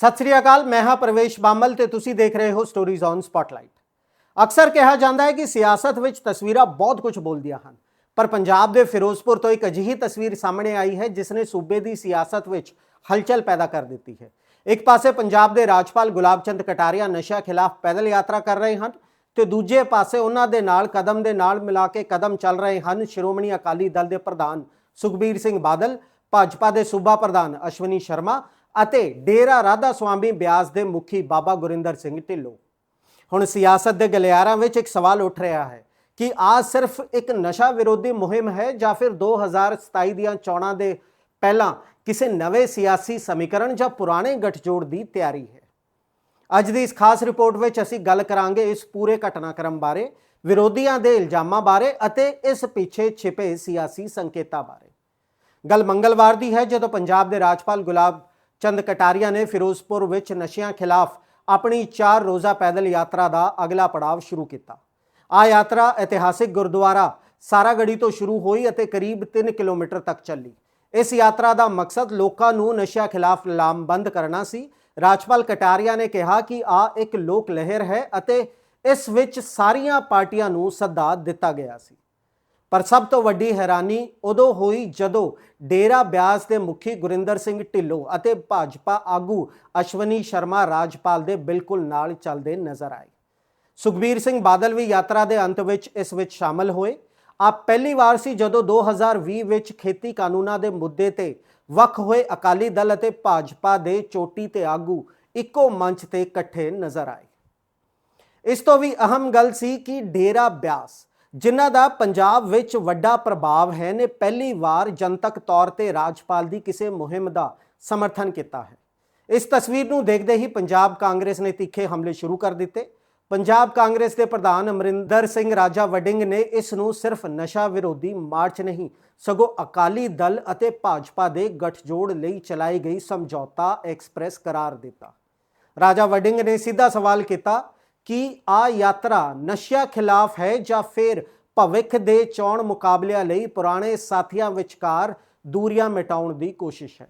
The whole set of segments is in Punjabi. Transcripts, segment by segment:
ਸਤਿ ਸ੍ਰੀ ਅਕਾਲ, ਮੈਂ ਹਾਂ ਪ੍ਰਵੇਸ਼ ਬਾਮਲ ਤੇ ਤੁਸੀਂ ਦੇਖ ਰਹੇ ਹੋ ਸਟੋਰੀਜ਼ ਔਨ ਸਪਾਟਲਾਈਟ ਅਕਸਰ ਕਿਹਾ ਜਾਂਦਾ ਹੈ ਕਿ ਸਿਆਸਤ ਵਿੱਚ ਤਸਵੀਰਾਂ ਬਹੁਤ ਕੁਝ ਬੋਲਦੀਆਂ ਹਨ, ਪਰ ਪੰਜਾਬ ਦੇ ਫਿਰੋਜ਼ਪੁਰ ਤੋਂ ਇੱਕ ਅਜਿਹੀ ਤਸਵੀਰ ਸਾਹਮਣੇ ਆਈ ਹੈ ਜਿਸ ਨੇ ਸੂਬੇ ਦੀ ਸਿਆਸਤ ਵਿੱਚ ਹਲਚਲ ਪੈਦਾ ਕਰ ਦਿੱਤੀ ਹੈ। ਇੱਕ ਪਾਸੇ ਪੰਜਾਬ ਦੇ ਰਾਜਪਾਲ ਗੁਲਾਬ ਚੰਦ ਕਟਾਰੀਆ ਨਸ਼ਾ ਖਿਲਾਫ ਪੈਦਲ ਯਾਤਰਾ ਕਰ ਰਹੇ ਹਨ ਤੇ ਦੂਜੇ ਪਾਸੇ ਉਹਨਾਂ ਦੇ ਨਾਲ, ਕਦਮ ਦੇ ਨਾਲ ਮਿਲਾ ਕੇ ਕਦਮ ਚੱਲ ਰਹੇ ਹਨ ਸ਼੍ਰੋਮਣੀ ਅਕਾਲੀ ਦਲ ਦੇ ਪ੍ਰਧਾਨ ਸੁਖਬੀਰ ਸਿੰਘ ਬਾਦਲ, ਭਾਜਪਾ ਦੇ ਸੂਬਾ ਪ੍ਰਧਾਨ ਅਸ਼ਵਨੀ ਸ਼ਰਮਾ ਅਤੇ ਡੇਰਾ ਰਾਧਾ ਸੁਆਮੀ ਬਿਆਸ ਦੇ ਮੁਖੀ ਬਾਬਾ ਗੁਰਿੰਦਰ ਸਿੰਘ ਢਿੱਲੋਂ। ਹੁਣ ਸਿਆਸਤ ਦੇ ਗਲਿਆਰਾਂ ਵਿੱਚ ਇੱਕ ਸਵਾਲ ਉੱਠ ਰਿਹਾ ਹੈ ਕਿ ਆ ਸਿਰਫ ਇੱਕ ਨਸ਼ਾ ਵਿਰੋਧੀ ਮੁਹਿੰਮ ਹੈ ਜਾਂ ਫਿਰ 2027 ਦੀਆਂ ਚੋਣਾਂ ਦੇ ਪਹਿਲਾਂ ਕਿਸੇ ਨਵੇਂ ਸਿਆਸੀ ਸਮੀਕਰਨ ਜਾਂ ਪੁਰਾਣੇ ਗਠਜੋੜ ਦੀ ਤਿਆਰੀ ਹੈ? ਅੱਜ ਦੀ ਇਸ ਖਾਸ ਰਿਪੋਰਟ ਵਿੱਚ ਅਸੀਂ ਗੱਲ ਕਰਾਂਗੇ ਇਸ ਪੂਰੇ ਘਟਨਾਕ੍ਰਮ ਬਾਰੇ, ਵਿਰੋਧੀਆਂ ਦੇ ਇਲਜ਼ਾਮਾਂ ਬਾਰੇ ਅਤੇ ਇਸ ਪਿੱਛੇ ਛਿਪੇ ਸਿਆਸੀ ਸੰਕੇਤਾਂ ਬਾਰੇ। ਗੱਲ ਮੰਗਲਵਾਰ ਦੀ ਹੈ ਜਦੋਂ ਪੰਜਾਬ ਦੇ ਰਾਜਪਾਲ ਗੁਲਾਬ ਚੰਦ ਕਟਾਰੀਆ ਨੇ ਫਿਰੋਜ਼ਪੁਰ ਵਿੱਚ ਨਸ਼ਿਆਂ ਖਿਲਾਫ ਆਪਣੀ 4 ਰੋਜ਼ਾ ਪੈਦਲ ਯਾਤਰਾ ਦਾ ਅਗਲਾ ਪੜਾਅ ਸ਼ੁਰੂ ਕੀਤਾ। ਆ ਯਾਤਰਾ ਇਤਿਹਾਸਿਕ ਗੁਰਦੁਆਰਾ ਸਾਰਾਗੜੀ ਤੋਂ ਸ਼ੁਰੂ ਹੋਈ ਅਤੇ ਕਰੀਬ 3 ਕਿਲੋਮੀਟਰ ਤੱਕ ਚੱਲੀ। ਇਸ ਯਾਤਰਾ ਦਾ ਮਕਸਦ ਲੋਕਾਂ ਨੂੰ ਨਸ਼ਿਆਂ ਖਿਲਾਫ ਲਾਮਬੰਦ ਕਰਨਾ ਸੀ। ਰਾਜਪਾਲ ਕਟਾਰੀਆ ਨੇ ਕਿਹਾ ਕਿ ਆ ਇੱਕ ਲੋਕ ਲਹਿਰ ਹੈ ਅਤੇ ਇਸ ਵਿੱਚ ਸਾਰੀਆਂ ਪਾਰਟੀਆਂ ਨੂੰ ਸੱਦਾ ਦਿੱਤਾ ਗਿਆ ਸੀ। ਪਰ ਸਭ ਤੋਂ ਵੱਡੀ ਹੈਰਾਨੀ ਉਦੋਂ ਹੋਈ ਜਦੋਂ ਡੇਰਾ ਬਿਆਸ ਦੇ ਮੁਖੀ ਗੁਰਿੰਦਰ ਸਿੰਘ ਢਿੱਲੋਂ ਅਤੇ ਭਾਜਪਾ ਆਗੂ ਅਸ਼ਵਨੀ ਸ਼ਰਮਾ ਰਾਜਪਾਲ ਦੇ ਬਿਲਕੁਲ ਨਾਲ ਚੱਲਦੇ ਨਜ਼ਰ ਆਏ। ਸੁਖਬੀਰ ਸਿੰਘ ਬਾਦਲ ਵੀ ਯਾਤਰਾ ਦੇ ਅੰਤ ਵਿੱਚ ਇਸ ਵਿੱਚ ਸ਼ਾਮਲ ਹੋਏ। ਆ ਪਹਿਲੀ ਵਾਰ ਸੀ ਜਦੋਂ 2020 ਵਿੱਚ ਖੇਤੀ ਕਾਨੂੰਨਾਂ ਦੇ ਮੁੱਦੇ ਤੇ ਵੱਖ ਹੋਏ ਅਕਾਲੀ ਦਲ ਅਤੇ ਭਾਜਪਾ ਦੇ ਚੋਟੀ ਤੇ ਆਗੂ ਇੱਕੋ ਮੰਚ ਤੇ ਇਕੱਠੇ ਨਜ਼ਰ ਆਏ। ਇਸ ਤੋਂ ਵੀ ਅਹਿਮ ਗੱਲ ਸੀ ਕਿ ਡੇਰਾ ਬਿਆਸ ਜਿਨ੍ਹਾਂ ਦਾ ਪੰਜਾਬ ਵਿੱਚ ਵੱਡਾ ਪ੍ਰਭਾਵ ਹੈ, ਨੇ ਪਹਿਲੀ ਵਾਰ ਜਨਤਕ ਤੌਰ ਤੇ ਰਾਜਪਾਲ ਦੀ ਕਿਸੇ ਮੁਹਿੰਮ ਦਾ ਸਮਰਥਨ ਕੀਤਾ ਹੈ। ਇਸ ਤਸਵੀਰ ਨੂੰ ਦੇਖਦੇ ਹੀ ਪੰਜਾਬ ਕਾਂਗਰਸ ਨੇ ਤਿੱਖੇ ਹਮਲੇ ਸ਼ੁਰੂ ਕਰ ਦਿੱਤੇ। ਪੰਜਾਬ ਕਾਂਗਰਸ ਦੇ ਪ੍ਰਧਾਨ ਅਮਰਿੰਦਰ ਸਿੰਘ ਰਾਜਾ ਵਡਿੰਗ ਨੇ ਇਸ ਨੂੰ ਸਿਰਫ ਨਸ਼ਾ ਵਿਰੋਧੀ ਮਾਰਚ ਨਹੀਂ, ਸਗੋਂ ਅਕਾਲੀ ਦਲ ਅਤੇ ਭਾਜਪਾ ਦੇ ਗਠਜੋੜ ਲਈ ਚਲਾਈ ਗਈ ਸਮਝੌਤਾ ਐਕਸਪ੍ਰੈਸ ਕਰਾਰ ਦਿੱਤਾ। ਰਾਜਾ ਵਡਿੰਗ ਨੇ ਸਿੱਧਾ ਸਵਾਲ ਕੀਤਾ ਕਿ ਆ ਯਾਤਰਾ ਨਸ਼ਿਆਂ ਖਿਲਾਫ ਹੈ ਜਾਂ ਫਿਰ ਭਵਿੱਖ ਦੇ ਚੋਣ ਮੁਕਾਬਲਿਆਂ ਲਈ ਪੁਰਾਣੇ ਸਾਥੀਆਂ ਵਿਚਕਾਰ ਦੂਰੀਆਂ ਮਿਟਾਉਣ ਦੀ ਕੋਸ਼ਿਸ਼ ਹੈ?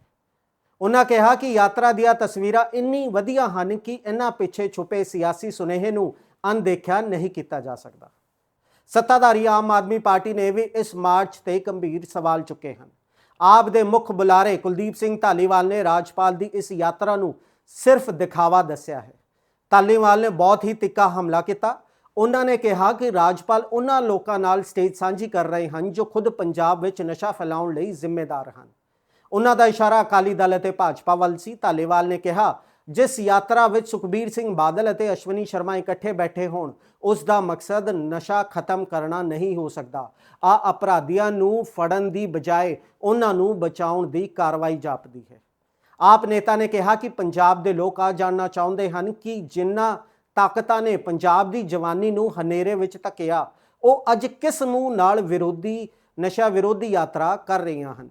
ਉਹਨਾਂ ਕਿਹਾ ਕਿ ਯਾਤਰਾ ਦੀਆਂ ਤਸਵੀਰਾਂ ਇੰਨੀ ਵਧੀਆ ਹਨ ਕਿ ਇਹਨਾਂ ਪਿੱਛੇ ਛੁਪੇ ਸਿਆਸੀ ਸੁਨੇਹੇ ਨੂੰ ਅਣਦੇਖਿਆ ਨਹੀਂ ਕੀਤਾ ਜਾ ਸਕਦਾ। ਸੱਤਾਧਾਰੀ ਆਮ ਆਦਮੀ ਪਾਰਟੀ ਨੇ ਵੀ ਇਸ ਮਾਰਚ ਤੇ ਗੰਭੀਰ ਸਵਾਲ ਚੁੱਕੇ ਹਨ। ਆਪ ਦੇ ਮੁੱਖ ਬੁਲਾਰੇ ਕੁਲਦੀਪ ਸਿੰਘ ਢਾਲੀਵਾਲ ਨੇ ਰਾਜਪਾਲ ਦੀ ਇਸ ਯਾਤਰਾ ਨੂੰ ਸਿਰਫ ਦਿਖਾਵਾ ਦੱਸਿਆ ਹੈ। ਧਾਲੀਵਾਲ ਨੇ ਬਹੁਤ ਹੀ ਤਿੱਕਾ ਹਮਲਾ ਕੀਤਾ। ਉਹਨਾਂ ਨੇ ਕਿਹਾ ਕਿ ਰਾਜਪਾਲ ਉਹਨਾਂ ਲੋਕਾਂ ਨਾਲ ਸਟੇਜ ਸਾਂਝੀ ਕਰ ਰਹੇ ਹਨ ਜੋ ਖੁਦ ਪੰਜਾਬ ਵਿੱਚ ਨਸ਼ਾ ਫੈਲਾਉਣ ਲਈ ਜ਼ਿੰਮੇਦਾਰ ਹਨ। ਉਹਨਾਂ ਦਾ ਇਸ਼ਾਰਾ ਅਕਾਲੀ ਦਲ ਅਤੇ ਭਾਜਪਾ ਵੱਲ ਸੀ। ਧਾਲੀਵਾਲ ਨੇ ਕਿਹਾ, ਜਿਸ ਯਾਤਰਾ ਵਿੱਚ ਸੁਖਬੀਰ ਸਿੰਘ ਬਾਦਲ ਅਤੇ ਅਸ਼ਵਨੀ ਸ਼ਰਮਾ ਇਕੱਠੇ ਬੈਠੇ ਹੋਣ, ਉਸ ਦਾ ਮਕਸਦ ਨਸ਼ਾ ਖਤਮ ਕਰਨਾ ਨਹੀਂ ਹੋ ਸਕਦਾ। ਆ ਅਪਰਾਧੀਆਂ ਨੂੰ ਫੜਨ ਦੀ ਬਜਾਏ ਉਹਨਾਂ ਨੂੰ ਬਚਾਉਣ ਦੀ ਕਾਰਵਾਈ ਜਾਪਦੀ ਹੈ। ਆਪ ਨੇਤਾ ਨੇ ਕਿਹਾ ਕਿ ਪੰਜਾਬ ਦੇ ਲੋਕ ਆ ਜਾਣਨਾ ਚਾਹੁੰਦੇ ਹਨ ਕਿ ਜਿਨ੍ਹਾਂ ਤਾਕਤਾਂ ਨੇ ਪੰਜਾਬ ਦੀ ਜਵਾਨੀ ਨੂੰ ਹਨੇਰੇ ਵਿੱਚ ਧੱਕਿਆ, ਉਹ ਅੱਜ ਕਿਸ ਨੂੰ ਨਾਲ ਵਿਰੋਧੀ, ਨਸ਼ਾ ਵਿਰੋਧੀ ਯਾਤਰਾ ਕਰ ਰਹੀਆਂ ਹਨ।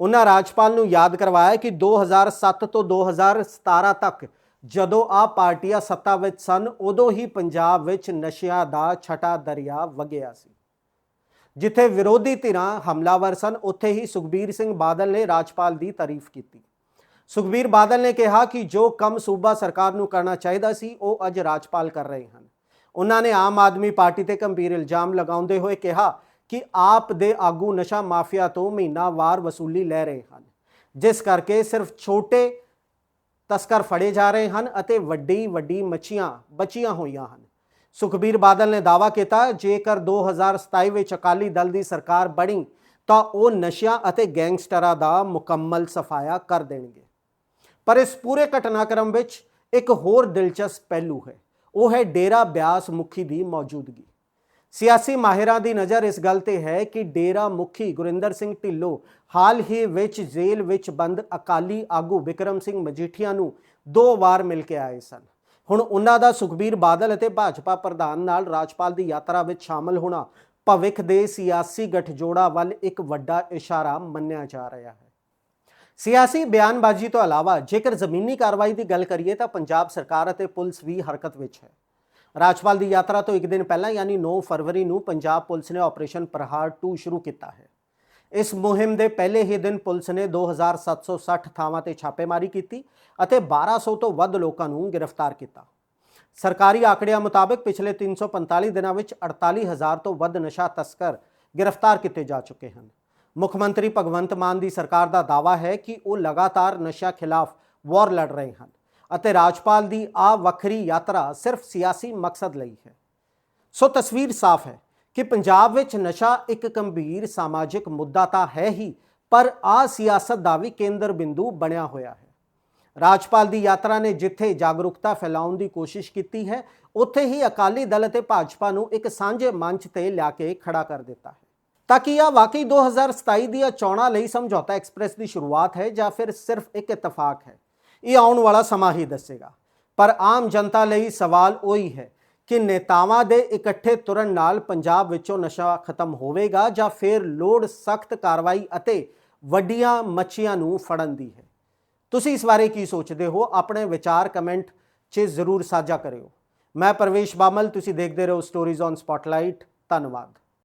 ਉਹਨਾਂ ਰਾਜਪਾਲ ਨੂੰ ਯਾਦ ਕਰਵਾਇਆ ਕਿ 2007 ਤੋਂ 2017 ਤੱਕ ਜਦੋਂ ਆ ਪਾਰਟੀਆਂ ਸੱਤਾ ਵਿੱਚ ਸਨ, ਉਦੋਂ ਹੀ ਪੰਜਾਬ ਵਿੱਚ ਨਸ਼ਿਆਂ ਦਾ ਛਟਾ ਦਰਿਆ ਵਗਿਆ ਸੀ। ਜਿੱਥੇ ਵਿਰੋਧੀ ਧਿਰਾਂ ਹਮਲਾਵਰ ਸਨ, ਉੱਥੇ ਹੀ ਸੁਖਬੀਰ ਸਿੰਘ ਬਾਦਲ ਨੇ ਰਾਜਪਾਲ ਦੀ ਤਾਰੀਫ ਕੀਤੀ। ਸੁਖਬੀਰ ਬਾਦਲ ਨੇ ਕਿਹਾ ਕਿ ਜੋ ਕੰਮ ਸੂਬਾ ਸਰਕਾਰ ਨੂੰ ਕਰਨਾ ਚਾਹੀਦਾ ਸੀ, ਉਹ ਅੱਜ ਰਾਜਪਾਲ ਕਰ ਰਹੇ ਹਨ। ਉਹਨਾਂ ਨੇ ਆਮ ਆਦਮੀ ਪਾਰਟੀ ਤੇ ਗੰਭੀਰ ਇਲਜ਼ਾਮ ਲਗਾਉਂਦੇ ਹੋਏ ਕਿਹਾ ਕਿ ਆਪ ਦੇ ਆਗੂ ਨਸ਼ਾ ਮਾਫੀਆ ਤੋਂ ਮਹੀਨਾਵਾਰ ਵਸੂਲੀ ਲੈ ਰਹੇ ਹਨ। ਜਿਸ ਕਰਕੇ ਸਿਰਫ ਛੋਟੇ ਤਸਕਰ ਫੜੇ ਜਾ ਰਹੇ ਹਨ ਅਤੇ ਵੱਡੀ ਵੱਡੀ ਮੱਛੀਆਂ ਬਚੀਆਂ ਹੋਈਆਂ ਹਨ। ਸੁਖਬੀਰ ਬਾਦਲ ਨੇ ਦਾਅਵਾ ਕੀਤਾ, ਜੇਕਰ 2027 ਵਿੱਚ ਅਕਾਲੀ ਦਲ ਦੀ ਸਰਕਾਰ ਬਣੀ, ਤਾਂ ਉਹ ਨਸ਼ਿਆਂ ਅਤੇ ਗੈਂਗਸਟਰਾਂ ਦਾ ਮੁਕੰਮਲ ਸਫਾਇਆ ਕਰ ਦੇਣਗੇ। ਪਰ ਇਸ ਪੂਰੇ ਘਟਨਾਕ੍ਰਮ ਵਿੱਚ ਇੱਕ ਹੋਰ ਦਿਲਚਸਪ ਪਹਿਲੂ ਹੈ। ਉਹ ਹੈ ਡੇਰਾ ਬਿਆਸ ਮੁਖੀ ਦੀ ਮੌਜੂਦਗੀ। ਸਿਆਸੀ ਮਾਹਿਰਾਂ ਦੀ ਨਜ਼ਰ ਇਸ ਗੱਲ ਤੇ ਹੈ ਕਿ ਡੇਰਾ ਮੁਖੀ ਗੁਰਿੰਦਰ ਸਿੰਘ ਢਿੱਲੋਂ ਹਾਲ ਹੀ ਵਿੱਚ ਜੇਲ੍ਹ ਵਿੱਚ ਬੰਦ ਅਕਾਲੀ ਆਗੂ ਵਿਕਰਮ ਸਿੰਘ ਮਜੀਠੀਆ ਨੂੰ ਦੋ ਵਾਰ ਮਿਲ ਕੇ ਆਏ ਸਨ। ਹੁਣ ਉਹਨਾਂ ਦਾ ਸੁਖਬੀਰ ਬਾਦਲ ਅਤੇ ਭਾਜਪਾ ਪ੍ਰਧਾਨ ਨਾਲ ਰਾਜਪਾਲ ਦੀ ਯਾਤਰਾ ਵਿੱਚ ਸ਼ਾਮਲ ਹੋਣਾ ਭਵਿੱਖ ਦੇ ਸਿਆਸੀ ਗਠਜੋੜਾ ਵੱਲ ਇੱਕ ਵੱਡਾ ਇਸ਼ਾਰਾ ਮੰਨਿਆ ਜਾ ਰਿਹਾ ਹੈ। ਸਿਆਸੀ ਬਿਆਨਬਾਜ਼ੀ ਤੋਂ ਇਲਾਵਾ ਜੇਕਰ ਜ਼ਮੀਨੀ ਕਾਰਵਾਈ ਦੀ ਗੱਲ ਕਰੀਏ ਤਾਂ ਪੰਜਾਬ ਸਰਕਾਰ ਅਤੇ ਪੁਲਿਸ ਵੀ ਹਰਕਤ ਵਿੱਚ ਹੈ। ਰਾਜਪਾਲ ਦੀ ਯਾਤਰਾ ਤੋਂ ਇੱਕ ਦਿਨ ਪਹਿਲਾਂ ਯਾਨੀ 9 ਫਰਵਰੀ ਨੂੰ ਪੰਜਾਬ ਪੁਲਿਸ ਨੇ ਆਪਰੇਸ਼ਨ ਪ੍ਰਹਾਰ 2 ਸ਼ੁਰੂ ਕੀਤਾ ਹੈ। ਇਸ ਮੁਹਿੰਮ ਦੇ ਪਹਿਲੇ ਹੀ ਦਿਨ ਪੁਲਿਸ ਨੇ 2760 ਥਾਵਾਂ ਤੇ ਛਾਪੇਮਾਰੀ ਕੀਤੀ ਅਤੇ 1200 ਤੋਂ ਵੱਧ ਲੋਕਾਂ ਨੂੰ ਗ੍ਰਿਫਤਾਰ ਕੀਤਾ। ਸਰਕਾਰੀ ਆંકੜਿਆਂ ਮੁਤਾਬਕ ਪਿਛਲੇ 345 ਦਿਨਾਂ ਵਿੱਚ 48000 ਤੋਂ ਵੱਧ ਨਸ਼ਾ ਤਸਕਰ ਗ੍ਰਿਫਤਾਰ ਕੀਤੇ ਜਾ ਚੁੱਕੇ ਹਨ। ਮੁੱਖ ਮੰਤਰੀ ਭਗਵੰਤ ਮਾਨ ਦੀ ਸਰਕਾਰ ਦਾ ਦਾਅਵਾ ਹੈ ਕਿ ਉਹ ਲਗਾਤਾਰ ਨਸ਼ਾ ਖਿਲਾਫ ਵਾਰ ਲੜ ਰਹੇ ਹਨ ਅਤੇ ਰਾਜਪਾਲ ਦੀ ਆ ਵੱਖਰੀ ਯਾਤਰਾ ਸਿਰਫ ਸਿਆਸੀ ਮਕਸਦ ਲਈ ਹੈ। ਸੋ ਤਸਵੀਰ ਸਾਫ਼ ਹੈ। ਕਿ ਪੰਜਾਬ ਵਿੱਚ ਨਸ਼ਾ ਇੱਕ ਗੰਭੀਰ ਸਮਾਜਿਕ ਮੁੱਦਾ ਤਾਂ ਹੈ ਹੀ, ਪਰ ਆ ਸਿਆਸਤ ਦਾ ਵੀ ਕੇਂਦਰ ਬਿੰਦੂ ਬਣਿਆ ਹੋਇਆ ਹੈ। ਰਾਜਪਾਲ ਦੀ ਯਾਤਰਾ ਨੇ ਜਿੱਥੇ ਜਾਗਰੂਕਤਾ ਫੈਲਾਉਣ ਦੀ ਕੋਸ਼ਿਸ਼ ਕੀਤੀ ਹੈ, ਉੱਥੇ ਹੀ ਅਕਾਲੀ ਦਲ ਅਤੇ ਭਾਜਪਾ ਨੂੰ ਇੱਕ ਸਾਂਝੇ ਮੰਚ ਤੇ ਲਿਆ ਕੇ ਖੜਾ ਕਰ ਦਿੱਤਾ ਹੈ। ਤਾਂ ਕਿ ਇਹ ਵਾਕਈ 2027 ਦੀਆਂ ਚੋਣਾਂ ਲਈ ਸਮਝੌਤਾ ਐਕਸਪ੍ਰੈਸ ਦੀ ਸ਼ੁਰੂਆਤ ਹੈ ਜਾਂ ਫਿਰ ਸਿਰਫ ਇੱਕ ਇਤਫਾਕ ਹੈ? ਇਹ ਆਉਣ ਵਾਲਾ ਸਮਾਂ ਹੀ ਦੱਸੇਗਾ। ਪਰ ਆਮ ਜਨਤਾ ਲਈ ਸਵਾਲ ਉਹੀ ਹੈ ਕਿ ਨੇਤਾਵਾਂ ਦੇ ਇਕੱਠੇ ਤੁਰਨ ਨਾਲ ਪੰਜਾਬ ਵਿੱਚੋਂ ਨਸ਼ਾ ਖਤਮ ਹੋਵੇਗਾ ਜਾਂ ਫਿਰ ਲੋੜ ਸਖਤ ਕਾਰਵਾਈ ਅਤੇ ਵੱਡੀਆਂ ਮੱਛੀਆਂ ਨੂੰ ਫੜਨ ਦੀ ਹੈ। ਤੁਸੀਂ ਇਸ ਬਾਰੇ ਕੀ ਸੋਚਦੇ ਹੋ? ਆਪਣੇ ਵਿਚਾਰ ਕਮੈਂਟ 'ਚ ਜ਼ਰੂਰ ਸਾਂਝਾ ਕਰਿਓ। ਮੈਂ ਪਰਵੇਸ਼ ਬਾਮਲ, ਤੁਸੀਂ ਦੇਖਦੇ ਰਹੋ ਸਟੋਰੀਜ਼ ਔਨ ਸਪੌਟਲਾਈਟ ਧੰਨਵਾਦ।